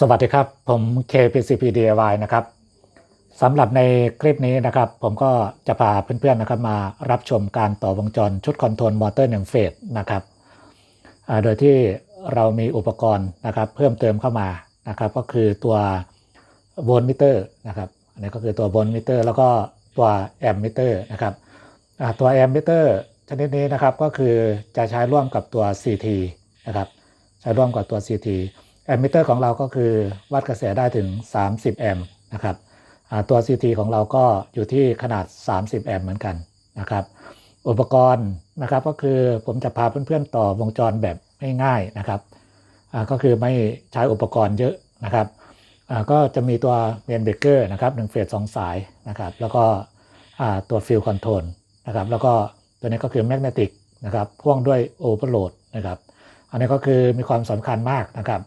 สวัสดีครับ ผม KPCP DIY นะครับสำหรับในคลิปนี้นะครับ ผมก็จะพาเพื่อนๆนะครับมารับชมการต่อวงจรชุดคอนโทรลมอเตอร์หนึ่งเฟสนะครับโดยที่เรามีอุปกรณ์นะครับเพิ่มเติมเข้ามานะครับ ก็คือตัวโวลต์มิเตอร์นะครับอันนี้ก็คือตัวโวลต์มิเตอร์แล้วก็ตัวแอมมิเตอร์นะครับตัวแอมมิเตอร์ชนิดนี้นะครับก็คือจะใช้ร่วมกับตัว CT นะครับใช้ร่วมกับตัว CT แอมมิเตอร์ของเราก็คือวัดกระแสได้ถึง 30 แอมป์นะครับตัว CT ของเราก็อยู่ที่ขนาด 30 แอมป์เหมือนกันนะครับ อุปกรณ์นะครับก็คือผมจะพาเพื่อนๆต่อวงจรแบบง่ายๆนะครับก็คือไม่ใช้อุปกรณ์เยอะนะครับก็จะมีตัวเมนเบเกอร์นะครับหนึ่งเฟสสองสายนะครับ แล้วก็ตัวฟิลคอนโทรลนะครับ แล้วก็ตัวนี้ก็คือแมกเนติกนะครับพ่วงด้วยโอเวอร์โหลดนะครับ อันนี้ก็คือมีความสำคัญมากนะครับ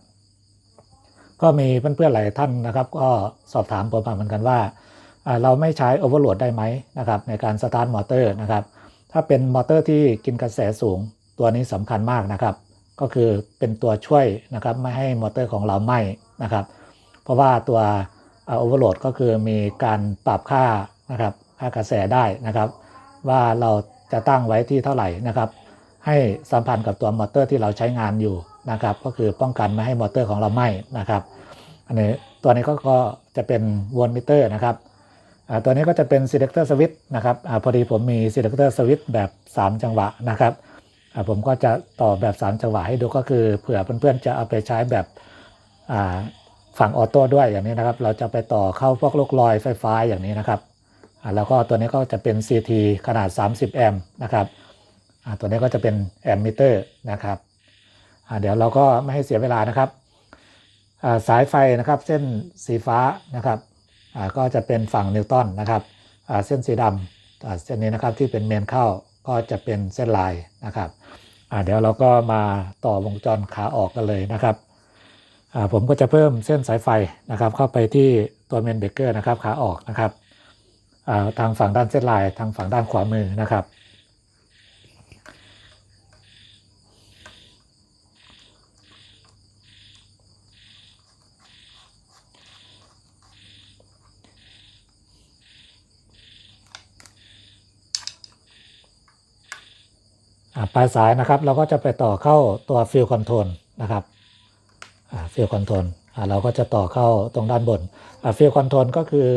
ก็มีเพื่อนๆหลายท่านนะครับ ก็สอบถามผมมาเหมือนกันว่า เราไม่ใช้โอเวอร์โหลดได้ไหมนะครับในการสตาร์ทมอเตอร์นะครับ ถ้าเป็นมอเตอร์ที่กินกระแสสูงตัวนี้สำคัญมากนะครับ ก็คือเป็นตัวช่วยนะครับไม่ให้มอเตอร์ของเราไหม้นะครับ เพราะว่าตัวโอเวอร์โหลดก็คือมีการปรับค่านะครับค่ากระแสได้นะครับ ว่าเราจะตั้งไว้ที่เท่าไหร่นะครับ ให้สัมพันธ์กับตัวมอเตอร์ที่เราใช้งานอยู่ นะครับ ก็คือป้องกันไม่ให้มอเตอร์ของเราไหม้นะครับ อันนี้ตัวนี้ก็จะเป็นวลมิเตอร์นะครับตัวนี้ก็จะเป็น selector switch นะครับอพอดีผมมี selector switch แบบ 3 จังหวะนะครับผมก็จะต่อแบบ 3 จังหวะให้ดูก็คือเผื่อเพื่อนๆจะเอาไปใช้แบบฝั่งออโต้ด้วยอย่างนี้นะครับ เราจะไปต่อเข้าพวกลูกลอยไฟฟ้าอย่างนี้นะครับแล้วก็ตัวนี้ก็จะเป็น CT ขนาด 30 แอมป์นะครับตัวนี้ก็จะเป็นแอมมิเตอร์นะครับ เดี๋ยวเราก็ไม่ให้เสียเวลานะครับ สายไฟนะครับเส้นสีฟ้านะครับก็จะเป็นฝั่งนิวตันนะครับเส้นสีดำเส้นนี้นะครับที่เป็นเมนเข้าก็จะเป็นเส้นลายนะครับเดี๋ยวเราก็มาต่อวงจรขาออกกันเลยนะครับผมก็จะเพิ่มเส้นสายไฟนะครับเข้าไปที่ตัวเมนเบเกอร์นะครับขาออกนะครับทางฝั่งด้านเส้นลายทางฝั่งด้านขวามือนะครับ ปลายสายนะครับเราก็จะไปต่อเข้าตัวฟิลคอนโทรลนะครับฟิลคอนโทรลเราก็จะต่อเข้าตรงด้านบนฟิลคอนโทรลก็คือ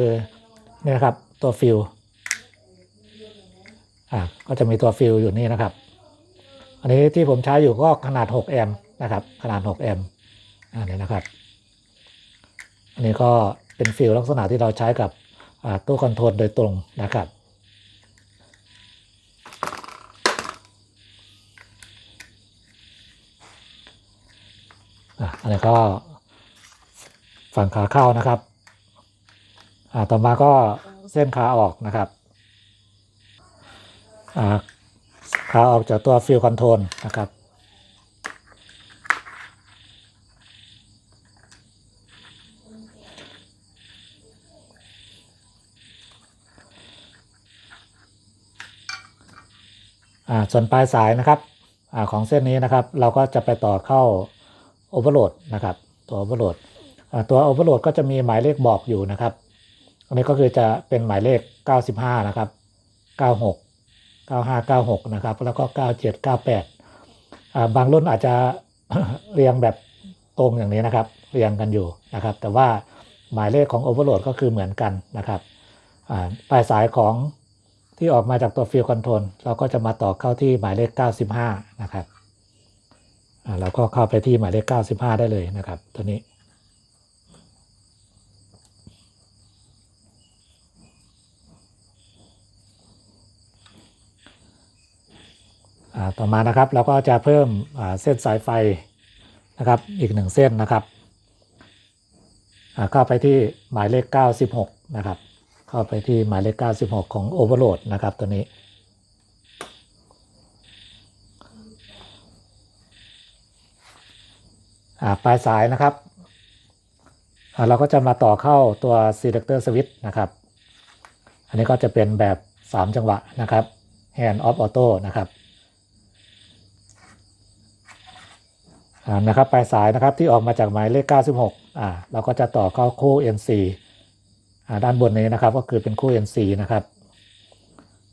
นี่นะครับตัวฟิลก็จะมีตัวฟิลอยู่นี่นะครับ อันนี้ที่ผมใช้อยู่ก็ขนาด 6 แอมป์นะครับ ขนาด 6 แอมป์อันนี้นะครับ อันนี้ก็เป็นฟิลลักษณะที่เราใช้กับตู้คอนโทรลโดยตรงนะครับ อะอันนี้ก็ฝั่งขาเข้านะครับ อ่าต่อมาก็เส้นขาออกนะครับ อ่าขาออกจากตัวฟิลคอนโทรลนะครับอ่าส่วนปลายสายนะครับอ่าของเส้นนี้นะครับ เราก็จะไปต่อเข้า โอเวอร์โหลดนะครับ ตัวโอเวอร์โหลดตัวโอเวอร์โหลดก็จะมีหมายเลขบอกอยู่นะครับ อันนี้ก็คือจะเป็นหมายเลข 95 นะครับ 96 95 96 นะครับ แล้วก็ 97 98 บางรุ่นอาจจะเรียงแบบตรงอย่างนี้นะครับ เรียงกันอยู่นะครับ แต่ว่าหมายเลขของโอเวอร์โหลดก็คือเหมือนกันนะครับปลายสายของที่ออกมาจากตัวฟิลคอนโทรลเราก็จะมาต่อเข้าที่หมายเลข 95 นะครับ เราก็เข้าไปที่หมายเลข 95 ได้เลยนะครับ ตัวนี้ ต่อมานะครับเราก็จะเพิ่มเส้นสายไฟนะครับอีกหนึ่งเส้นนะครับเข้าไปที่หมายเลข 96 นะครับ เข้าไปที่หมายเลข 96 ของโอเวอร์โหลดนะครับตัวนี้ ปลายสายนะครับเราก็จะมาต่อเข้าตัว selector switch นะครับ อันนี้ก็จะเป็นแบบ 3 จังหวะนะครับ hand off auto นะครับนะครับปลายสายนะครับที่ออกมาจากหมายเลข 96อ่าเราก็จะต่อเข้าคู่ NC อ่าด้านบนนี้นะครับก็คือเป็นคู่ NC นะครับ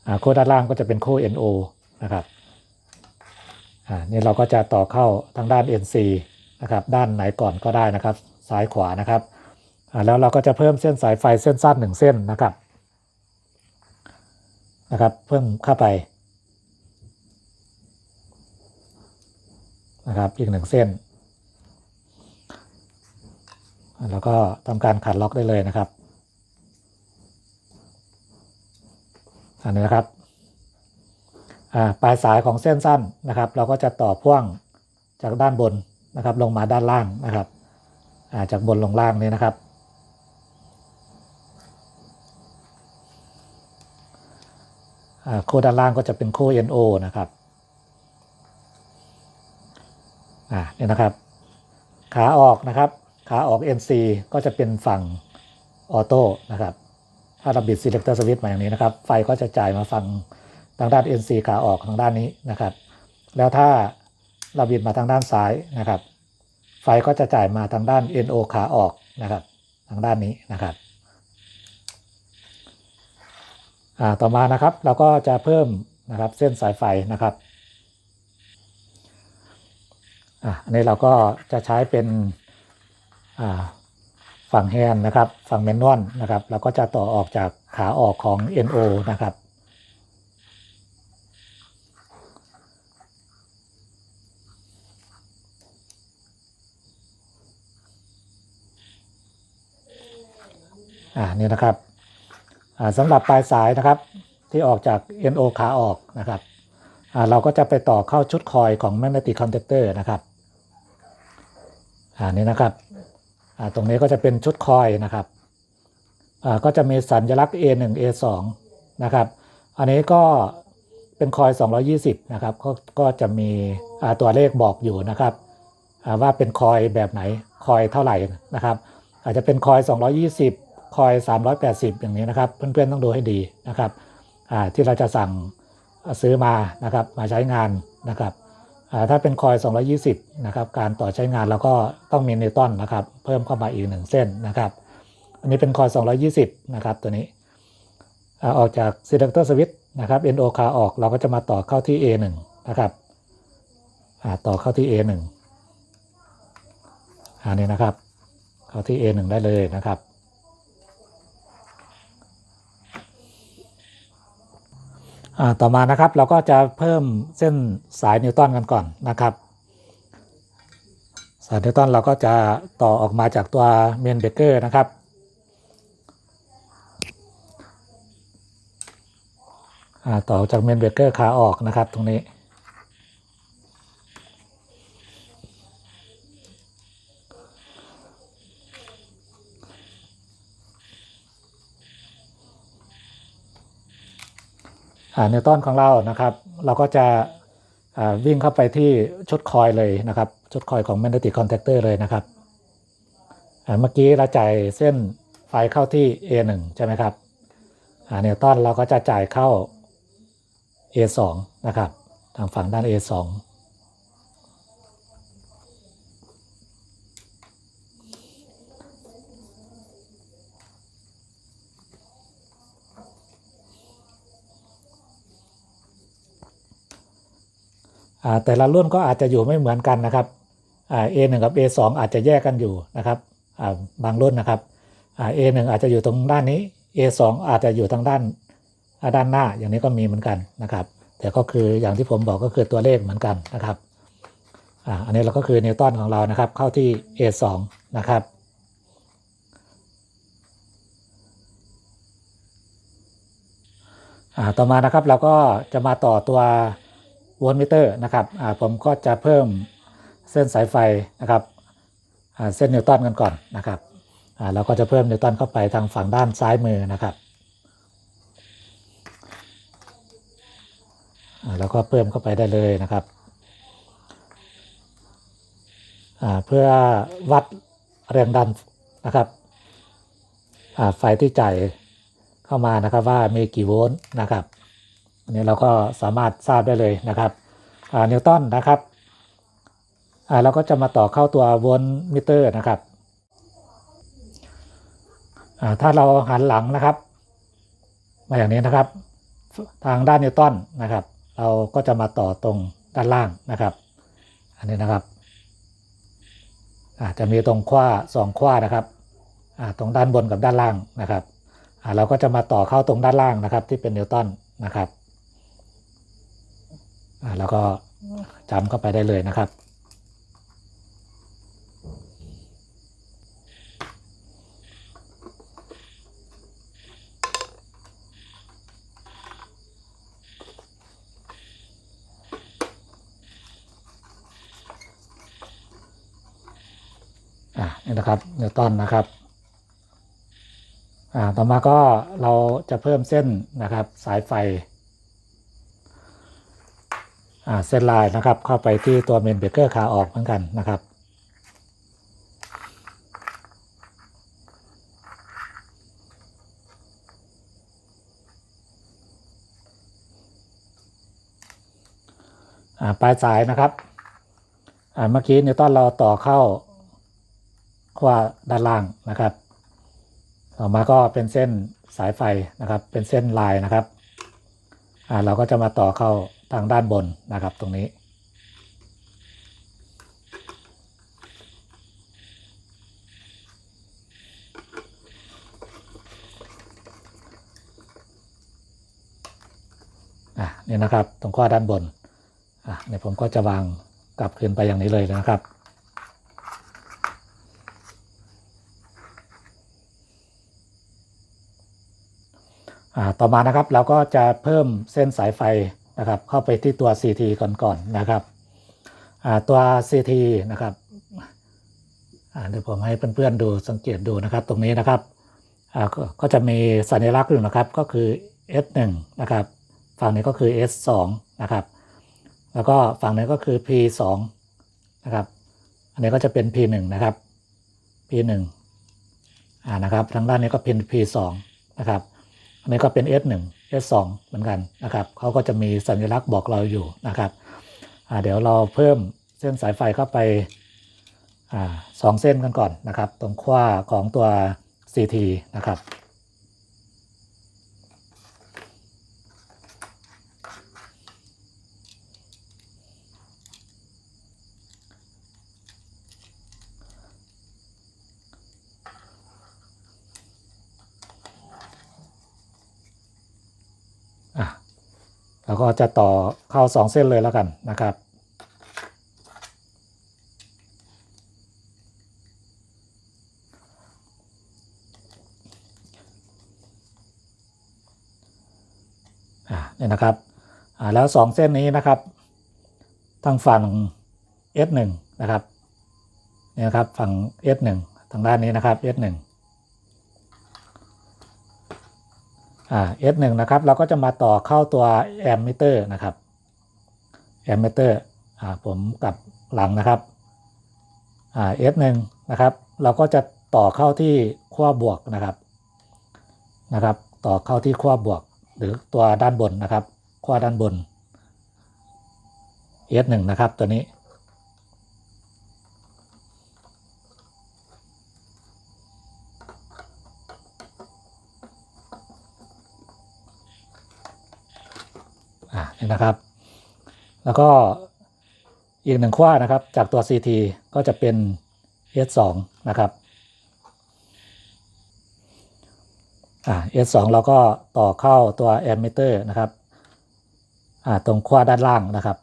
อ่าคู่ด้านล่างก็จะเป็นคู่ NO นะครับอ่านี่เราก็จะต่อเข้าทางด้าน NC นะครับด้านไหนก่อนก็ได้นะครับ ซ้ายขวานะครับแล้วเราก็จะเพิ่มเส้นสายไฟเส้นสั้นหนึ่งเส้นนะครับนะครับ เพิ่มเข้าไปนะครับอีกหนึ่งเส้น แล้วก็ทำการขัดล็อกได้เลยนะครับ อันนี้นะครับปลายสายของเส้นสั้นนะครับ เราก็จะต่อพ่วงจากด้านบน นะครับลงมาด้านล่างนะครับาจากบนลงล่างนี้นะครับอ่าคู่ด้านล่างก็จะเป็นโคู่ NO นะครับอ่านี่ยนะครับ ขาออกนะครับ ขาออก NC ก็จะเป็นฝั่งออโต้นะครับ ถ้าเราบิด selector switch มาอย่างนี้นะครับ ไฟก็จะจ่ายมาฝั่งทางด้าน NC ขาออกทางด้านนี้นะครับ แล้วถ้า เราบิดมาทางด้านซ้ายนะครับ ไฟก็จะจ่ายมาทางด้าน NO ขาออกนะครับ ทางด้านนี้นะครับต่อมานะครับเราก็จะเพิ่มนะครับเส้นสายไฟนะครับอันนี้เราก็จะใช้เป็นฝั่งแฮนนะครับ ฝั่งแมนนวลนะครับ เราก็จะต่อออกจากขาออกของ NO นะครับ อ่านี่นะครับอ่าสำหรับปลายสายนะครับที่ออกจาก NO ขาออกนะครับอ่าเราก็จะไปต่อเข้าชุดคอยของ magnetic contactor นะครับอ่านี่นะครับอ่าตรงนี้ก็จะเป็นชุดคอยนะครับอ่าก็จะมีสัญลักษณ์ A1 A2 นะครับ อันนี้ก็เป็นคอย 220 นะครับ ก็ก็จะมีอ่าตัวเลขบอกอยู่นะครับอ่าว่าเป็นคอยแบบไหนคอยเท่าไหร่นะครับ อาจจะเป็นคอย 220 คอย 380 อย่างนี้นะครับ เพื่อนๆต้องดูให้ดีนะครับอ่าที่เราจะสั่งซื้อมานะครับมาใช้งานนะครับอ่าถ้าเป็นคอย 220 นะครับ การต่อใช้งานเราก็ต้องมีนิวตันนะครับ เพิ่มเข้ามาอีกหนึ่งเส้นนะครับ อันนี้เป็นคอย 220 นะครับ ตัวนี้อ่าออกจาก selector switch นะครับ NO ขาออกเราก็จะมาต่อเข้าที่ A1 นะครับอ่าต่อเข้าที่ A1 อันนี้นะครับ เข้าที่ A1 ได้เลยนะครับ อ่า ต่อมานะครับเราก็จะเพิ่มเส้นสายนิวตันกันก่อนนะครับ สายนิวตันเราก็จะต่อออกมาจากตัวเมนเบเกอร์นะครับต่อจากเมนเบเกอร์ขาออกนะครับตรงนี้ นิวตันของเรานะครับ เราก็จะวิ่งเข้าไปที่ชุดคอยเลยนะครับ ชุดคอยของ magnetic contactor เลยนะครับเมื่อกี้เราจ่ายเส้นไฟเข้าที่ A1 ใช่ไหมครับนิวตันเราก็จะจ่ายเข้า A2 นะครับ ทางฝั่งด้าน A2 แต่ละรุ่นก็อาจจะอยู่ไม่เหมือนกันนะครับอ่า A1 กับ A2 อาจจะแยกกันอยู่นะครับบางรุ่นนะครับอ่า A1 อาจจะอยู่ตรงด้านนี้ A2 อาจจะอยู่ทางด้านด้านหน้าอย่างนี้ก็มีเหมือนกันนะครับ แต่ก็คืออย่างที่ผมบอกก็คือตัวเลขเหมือนกันนะครับอันนี้เราก็คือนิวตันของเรานะครับ เข้าที่ A2 นะครับต่อมานะครับเราก็จะมาต่อตัว โวลต์มิเตอร์นะครับผมก็จะเพิ่มเส้นสายไฟนะครับเส้นนิวตันกันก่อนนะครับเราก็จะเพิ่มนิวตันเข้าไปทางฝั่งด้านซ้ายมือนะครับแล้วก็เพิ่มเข้าไปได้เลยนะครับเพื่อวัดแรงดันนะครับไฟที่จ่ายเข้ามานะครับว่ามีกี่โวลต์นะครับ อันนี้เราก็สามารถทราบได้เลยนะครับนิวตันนะครับเราก็จะมาต่อเข้าตัวโวลต์มิเตอร์นะครับถ้าเราหันหลังนะครับ มาอย่างนี้นะครับ ทางด้านนิวตันนะครับ เราก็จะมาต่อตรงด้านล่างนะครับ อันนี้นะครับจะมีตรงขว้าสองขว้านะครับตรงด้านบนกับด้านล่างนะครับเราก็จะมาต่อเข้าตรงด้านล่างนะครับ ที่เป็นนิวตันนะครับ แล้วก็จำเข้าไปได้เลยนะครับ อ่านี่นะครับนิวตันนะครับอ่าต่อมาก็เราจะเพิ่มเส้นนะครับสายไฟ เส้นลายนะครับ เข้าไปที่ตัวเมนเบรกเกอร์ขาออกเหมือนกันนะครับอ่าปลายสายนะครับอ่าเมื่อกี้นิวตันเราต่อเข้าขั้วด้านล่างนะครับต่อมาก็เป็นเส้นสายไฟนะครับ เป็นเส้นลายนะครับอ่าเราก็จะมาต่อเข้า ทางด้านบนนะครับตรงนี้ อะนี่นะครับตรงข้อด้านบน อะเดี๋ยผมก็จะวางกลับคืนไปอย่างนี้เลยนะครับอ่าต่อมานะครับเราก็จะเพิ่มเส้นสายไฟ นะครับเข้าไปที่ตัว CT ก่อนๆนะครับตัว CT นะครับเดี๋ยวผมให้เพื่อนๆดูสังเกตดูนะครับตรงนี้นะครับก็ก็จะมีสัญลักษณ์อยู่นะครับก็คือ S1 นะครับฝั่งนี้ก็คือ S2 นะครับแล้วก็ฝั่งนี้ก็คือ P2 นะครับอันนี้ก็จะเป็น P1 นะครับ P1 อ่านะครับทางด้านนี้ก็เป็น P2 นะครับอันนี้ก็เป็น S1 S2 เหมือนกันนะครับเขาก็จะมีสัญลักษณ์บอกเราอยู่นะครับเดี๋ยวเราเพิ่มเส้นสายไฟเข้าไปอาสองเส้นกันก่อนนะครับ ตรงขว้าของตัว CT นะครับ แล้วก็จะต่อเข้าสองเส้นเลยแล้วกันนะครับอ่าเนี่ยนะครับอ่าแล้วสองเส้นนี้นะครับทางฝั่ง S1 นะครับเนี่ยนะครับฝั่ง S1 ทางด้านนี้นะครับ S1 อ่า S1 นะครับเราก็จะมาต่อเข้าตัวแอมมิเตอร์นะครับแอมมิเตอร์อ่าผมกลับหลังนะครับอ่า S1 นะครับเราก็จะต่อเข้าที่ขั้วบวกนะครับนะครับ ต่อเข้าที่ขั้วบวก หรือตัวด้านบนนะครับขั้วด้านบน S1 นะครับตัวนี้ อ่า นี่นะครับ แล้วก็อีกหนึ่งขั้วนะครับ จากตัว CT ก็จะเป็น S2 นะครับอ่า S2 เราก็ต่อเข้าตัว ammeter นะครับอ่าตรงขั้วด้านล่างนะครับ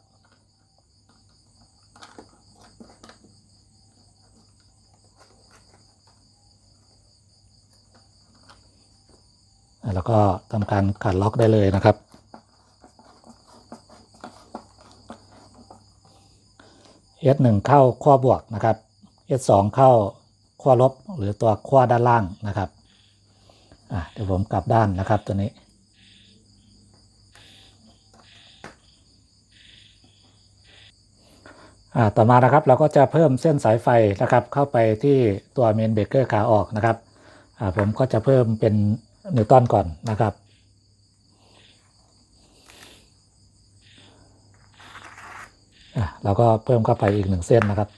แล้วก็ทำการขัดล็อกได้เลยนะครับ S1 เข้าขั้วบวกนะครับ S2 เข้าขั้วลบหรือตัวขั้วด้านล่างนะครับเดี๋ยวผมกลับด้านนะครับตัวนี้ ต่อมานะครับเราก็จะเพิ่มเส้นสายไฟนะครับ เข้าไปที่ตัวเมนเบรกเกอร์ขาออกนะครับผมก็จะเพิ่มเป็นนิวตันก่อนนะครับ เราก็เพิ่มเข้าไปอีกหนึ่งเส้นนะครับ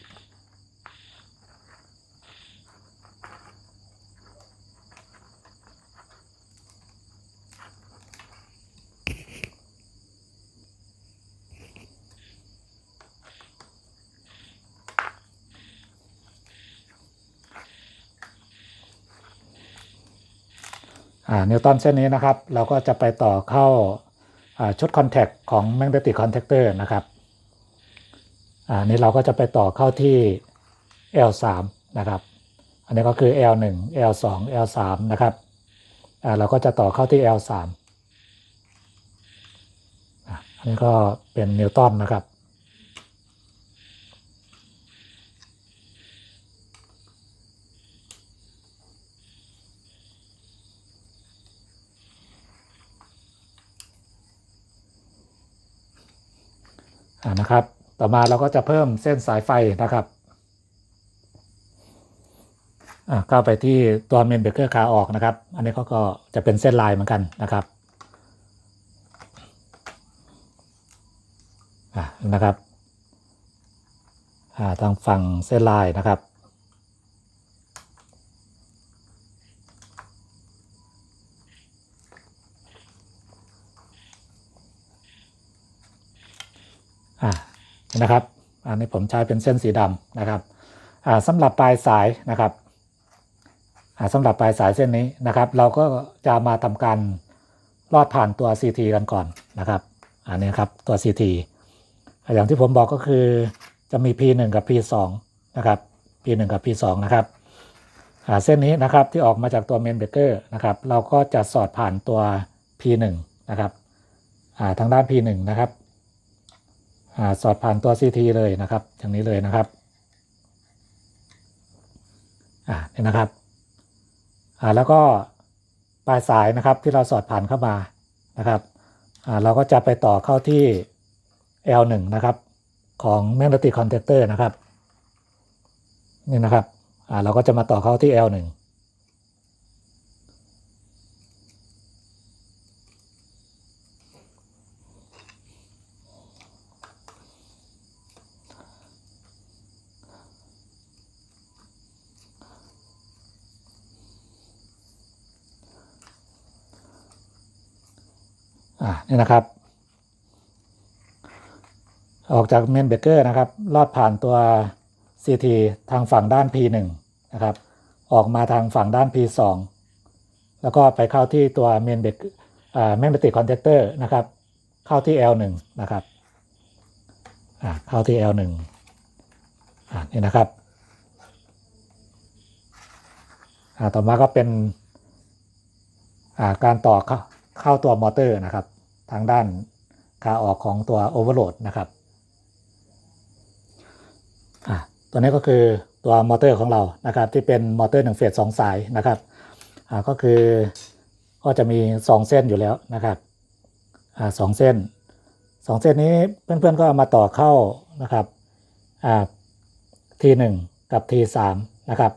นิวตันเส้นนี้นะครับ เราก็จะไปต่อเข้าชุดคอนแทคของแมกเนติกคอนแทคเตอร์นะครับ อ่านี่เราก็จะไปต่อเข้าที่ L3 นะครับ อันนี้ก็คือ L1 L2 L3 นะครับเราก็จะต่อเข้าที่ L3 อันนี้ก็เป็นนิวตันนะครับอ่านะครับ ต่อมาเราก็จะเพิ่มเส้นสายไฟนะครับเข้าไปที่ตัวเมนเบเกอร์ขาออกนะครับ อันนี้ก็ก็จะเป็นเส้นลายเหมือนกันนะครับนะครับทางฝั่งเส้นลายนะครับอ่า นะครับ อันนี้ผมใช้เป็นเส้นสีดำนะครับอ่าสำหรับปลายสายนะครับอ่าสำหรับปลายสายเส้นนี้นะครับ เราก็จะมาทำการลอดผ่านตัว CT กันก่อนนะครับ อันนี้ครับตัว CT อ่าอย่างที่ผมบอกก็คือจะมี P1 กับ P2 นะครับ P1 กับ P2 นะครับอ่าเส้นนี้นะครับที่ออกมาจากตัวเมนเบเกอร์นะครับ เราก็จะสอดผ่านตัว P1 นะครับอ่าทางด้าน P1 นะครับ สอดผ่านตัว CT เลยนะครับอย่างนี้เลยนะครับอ่านี่นะครับอ่าแล้วก็ปลายสายนะครับที่เราสอดผ่านเข้ามานะครับอ่าเราก็จะไปต่อเข้าที่ L1 นะครับของ magnetic contactor นะครับนี่นะครับอ่าเราก็จะมาต่อเข้าที่ L1 อ่านี่นะครับ ออกจากเมนเบเกอร์นะครับ ลอดผ่านตัว CT ทางฝั่งด้าน P1 นะครับ ออกมาทางฝั่งด้าน P2 แล้วก็ไปเข้าที่ตัวเมนเบกอ่าแมกเนติกคอนแทคเตอร์นะครับ เข้าที่ L1 นะครับอ่าเข้าที่ L1 อ่านี่นะครับอ่าต่อมาก็เป็นอ่าการต่อเขเข้าตัวมอเตอร์นะครับ ทางด้านขาออกของตัวโอเวอร์โหลดนะครับตัวนี้ก็คือตัวมอเตอร์ของเรานะครับ ที่เป็นมอเตอร์หนึ่งเฟสสองสายนะครับก็คือก็จะมี 2 เส้นอยู่แล้วนะครับสองเส้นสองเส้นนี้เพื่อนๆก็เอามาต่อเข้านะครับทีหนึ่งกับทีสามนะครับ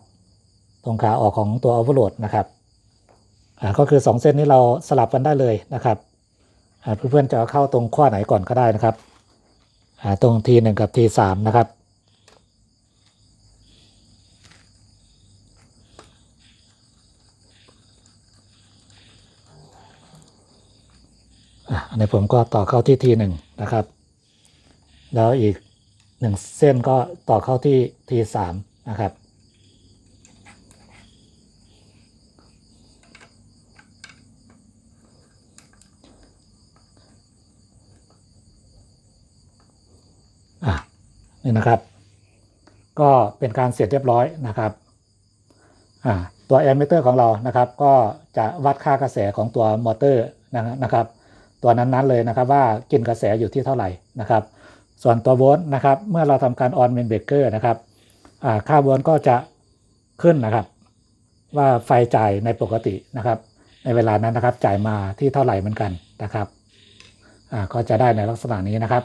ตรงขาออกของตัวโอเวอร์โหลดนะครับก็คือ 2 เส้นนี้เราสลับกันได้เลยนะครับ เพื่อนๆจะเข้าตรงข้อไหนก่อนก็ได้นะครับตรงทีหนึ่งกับทีสามนะครับอันนี้ผมก็ต่อเข้าที่ทีหนึ่งนะครับ แล้วอีกหนึ่งเส้นก็ต่อเข้าที่ทีสามนะครับ อะ นี่นะครับ ก็เป็นการเสร็จเรียบร้อยนะครับตัวแอมมิเตอร์ของเรานะครับ ก็จะวัดค่ากระแสของตัวมอเตอร์นะครับ ตัวนั้นๆเลยนะครับว่ากินกระแสอยู่ที่เท่าไหร่นะครับ ส่วนตัวโวลต์นะครับ เมื่อเราทำการออนเมนเบเกอร์นะครับค่าโวลต์ก็จะขึ้นนะครับ ว่าไฟจ่ายในปกตินะครับ ในเวลานั้นนะครับจ่ายมาที่เท่าไหร่เหมือนกันนะครับก็จะได้ในลักษณะนี้นะครับ